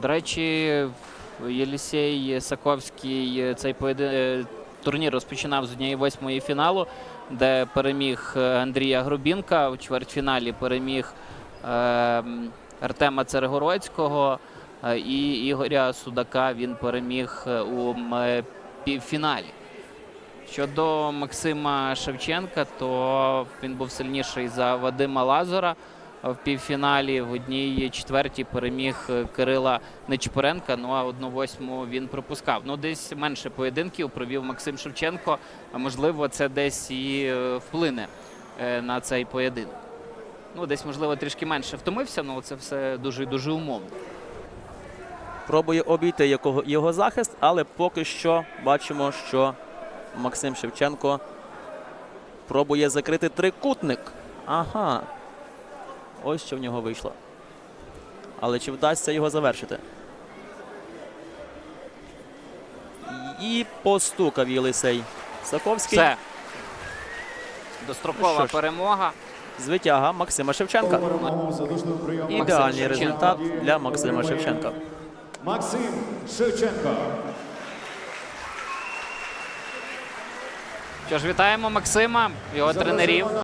До речі, Єлісей Саковський цей поєди... е, турнір розпочинав з однієї восьмої фіналу, де переміг е, Андрія Грубінка. У чвертьфіналі переміг е, Артема Церегородського і Ігоря Судака. Він переміг у півфіналі. Щодо Максима Шевченка, то він був сильніший за Вадима Лазора в півфіналі. В одній четвертій переміг е, Кирила Нечпоренка. Ну а одну восьму він пропускав. Ну, десь менше поєдинків провів Максим Шевченко. А можливо, це десь і е, вплине е, на цей поєдинок. Ну, десь, можливо, трішки менше втомився, але це все дуже дуже умовно. Пробує обійти якого- його захист, але поки що бачимо, що Максим Шевченко пробує закрити трикутник. Ага. Ось що в нього вийшло. Але чи вдасться його завершити? І постукав Єлисей Саковський. Все. Дострокова перемога. Звитяга Максима Шевченка. Ідеальний Шевченко. результат для Максима Шевченка. Максим Шевченко. Що ж, вітаємо Максима, його тренерів.